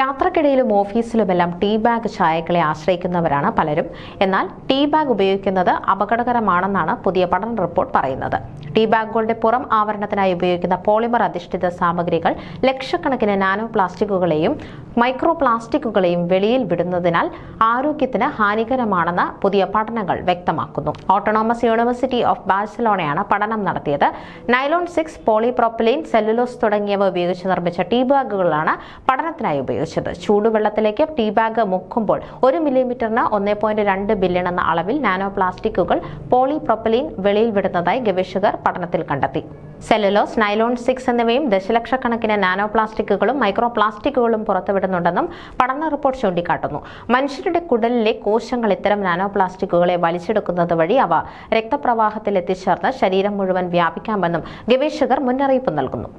യാത്രക്കിടയിലും ഓഫീസിലുമെല്ലാം tea bag ചായകളെ ആശ്രയിക്കുന്നവരാണ് പലരും. എന്നാൽ tea bag ഉപയോഗിക്കുന്നത് അപകടകരമാണെന്നാണ് പുതിയ പഠന റിപ്പോർട്ട് പറയുന്നത്. ടീ ബാഗുകളുടെ പുറം ആവരണത്തിനായി ഉപയോഗിക്കുന്ന പോളിമർ അധിഷ്ഠിത സാമഗ്രികൾ ലക്ഷക്കണക്കിന് നാനോ പ്ലാസ്റ്റിക്കുകളെയും മൈക്രോ പ്ലാസ്റ്റിക്കുകളെയും വെളിയിൽ വിടുന്നതിനാൽ ആരോഗ്യത്തിന് ഹാനികരമാണെന്ന് പുതിയ പഠനങ്ങൾ വ്യക്തമാക്കുന്നു. ഓട്ടോണോമസ് യൂണിവേഴ്സിറ്റി ഓഫ് ബാഴ്സലോണയാണ് പഠനം നടത്തിയത്. നൈലോൺ സിക്സ് പോളിപ്രോപ്പിലിൻ സെല്ലുലോസ് തുടങ്ങിയവ ഉപയോഗിച്ച് നിർമ്മിച്ച ടീ ബാഗുകളാണ് പഠനത്തിനായി ഉപയോഗിച്ചത്. ചൂടുവെള്ളത്തിലേക്ക് ടീ ബാഗ് മുക്കുമ്പോൾ ഒരു മില്ലിമീറ്ററിന് ഒന്നേ പോയിന്റ് രണ്ട് ബില്യൺ എന്ന അളവിൽ നാനോ പ്ലാസ്റ്റിക്കുകൾ പോളിപ്രോപ്പലിൻ വെളിയിൽ വിടുന്നതായി ഗവേഷകർ പഠനത്തിൽ കണ്ടെത്തി. സെല്ലുലോസ് നൈലോൺ സിക്സ് എന്നിവയും ദശലക്ഷക്കണക്കിന് നാനോ പ്ലാസ്റ്റിക്കുകളും മൈക്രോ പ്ലാസ്റ്റിക്കുകളും പുറത്തുവിടുന്നുണ്ടെന്നും പഠന റിപ്പോർട്ട് ചൂണ്ടിക്കാട്ടുന്നു. മനുഷ്യരുടെ കുടലിലെ കോശങ്ങൾ ഇത്തരം നാനോ പ്ലാസ്റ്റിക്കുകളെ വലിച്ചെടുക്കുന്നത് വഴി അവ രക്തപ്രവാഹത്തിൽ എത്തിച്ചേർന്ന് ശരീരം മുഴുവൻ വ്യാപിക്കാമെന്നും ഗവേഷകർ മുന്നറിയിപ്പ് നൽകുന്നു.